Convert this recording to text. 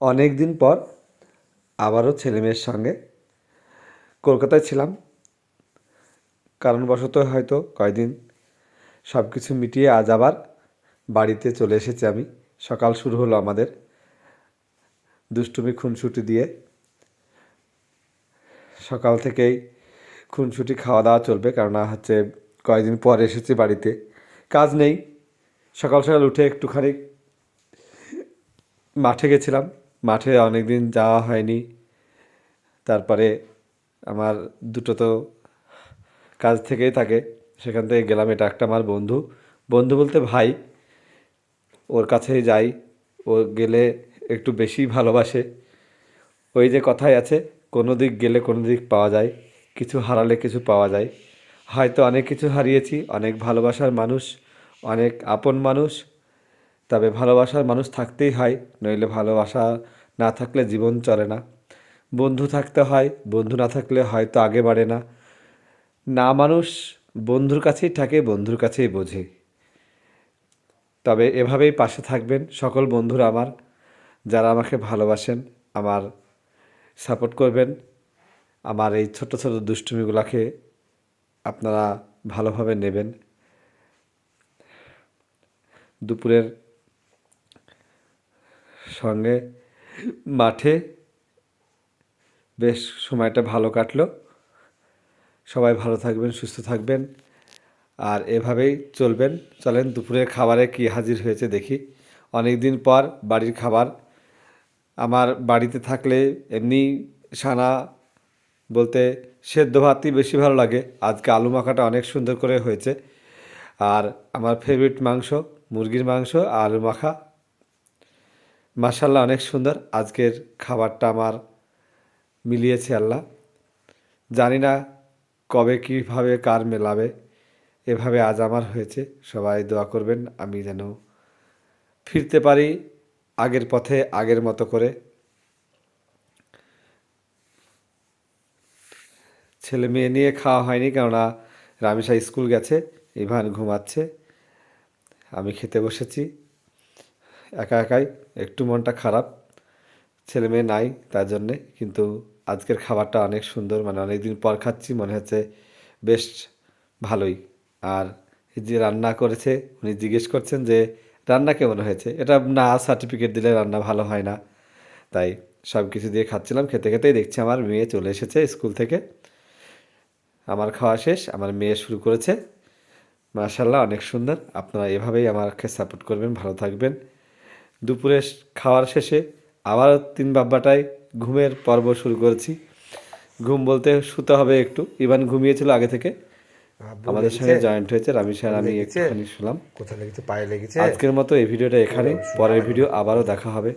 অনেক দিন পর আবারও ছেলেমেয়ের সঙ্গে কলকাতায় ছিলাম। কারণবশত হয়তো কয়দিন সব কিছু মিটিয়ে আজ আবার বাড়িতে চলে এসেছি আমি। সকাল শুরু হলো আমাদের দুষ্টুমি খুনসুটি দিয়ে। সকাল থেকেই খুনসুটি খাওয়া দাওয়া চলবে কারণ হচ্ছে কয়েকদিন পর এসেছি বাড়িতে। কাজ নেই। সকাল সকাল উঠে একটুখানি মাঠে গেছিলাম। মাঠে অনেক দিন যাওয়া হয়নি। তারপরে আমার দুটো তো কাজ থেকেই থাকে। সেখান থেকে গেলাম, এটা একটা আমার বন্ধু। বন্ধু বলতে ভাই। ওর কাছেই যাই। ও গেলে একটু বেশি ভালোবাসে। ওই যে কথাই আছে, কোনো দিক গেলে কোনো দিক পাওয়া যায়। কিছু হারালে কিছু পাওয়া যায়। হয়তো অনেক কিছু হারিয়েছি, অনেক ভালোবাসার মানুষ, অনেক আপন মানুষ। তবে ভালোবাসার মানুষ থাকতেই হয়, নইলে ভালোবাসা না থাকলে জীবন চলে না। বন্ধু থাকতে হয়, বন্ধু না থাকলে হয়তো আগে বাড়ে না। না মানুষ বন্ধুর কাছেই থাকে, বন্ধুর কাছেই বোঝে। তবে এভাবেই পাশে থাকবেন সকল বন্ধুরা আমার, যারা আমাকে ভালোবাসেন, আমার সাপোর্ট করবেন। আমার এই ছোট ছোট দুষ্টুমিগুলোকে আপনারা ভালোভাবে নেবেন। দুপুরের সঙ্গে মাঠে। বেশ সময়টা ভালো কাটলো। সবাই ভালো থাকবেন, সুস্থ থাকবেন। আর এভাবেই চলবেন। চলেন, দুপুরের খাবারে কি হাজির হয়েছে দেখি। অনেক দিন পর বাড়ির খাবার। আমার বাড়িতে থাকলে এমনি সানা বলতে সেদ্ধ ভাতই বেশি ভালো লাগে। আজকে আলু মাখাটা অনেক সুন্দর করে হয়েছে। আর আমার ফেভারিট মাংস, মুরগির মাংস, আলু মাখা। মাসাল্লাহ অনেক সুন্দর। আজকের খাবারটা আমার মিলিয়েছে আল্লাহ। জানি না কবে কীভাবে কার মেলাবে, এভাবে আজ আমার হয়েছে। সবাই দোয়া করবেন, আমি যেন ফিরতে পারি আগের পথে, আগের মতো করে। ছেলে মেয়ে নিয়ে খাওয়া হয়নি, কেননা রামিসা স্কুল গেছে, ইভান ঘুমাচ্ছে। আমি খেতে বসেছি। একা একাই, একটু মনটা খারাপ, ছেলে মেয়ে নাই তার জন্যে, কিন্তু আজকের খাবারটা অনেক সুন্দর মানে অনেক দিন পর খাচ্ছি, মনে হচ্ছে বেশ ভালোই। আর যে রান্না করেছে, উনি জিজ্ঞেস করছেন যে, রান্না কেমন হয়েছে? এটা না সার্টিফিকেট দিলে রান্না ভালো হয় না। তাই সব কিছু দিয়ে খাচ্ছিলাম, খেতে খেতেই দেখছি আমার মেয়ে চলে এসেছে স্কুল থেকে। আমার খাওয়া শেষ, আমার মেয়ে শুরু করেছে। মাশাল্লাহ অনেক সুন্দর। আপনারা এভাবেই আমাকে সাপোর্ট করবেন, ভালো থাকবেন। দুপুরে খাওয়ার শেষে আবার তিন বাব্বাটায় ঘুমের পর্ব শুরু করেছি। ঘুম বলতে শুতে হবে একটু। ইভান ঘুমিয়েছিল আগে থেকে। আমাদের সঙ্গে জয়েন্ট হয়েছে। রামি স্যার আমি একটুখানি শুনলাম কোথায় লেগেছে? পায়ে লেগেছে। আজকের মতো এই ভিডিওটা এখানে পরের ভিডিও আবারও দেখা হবে।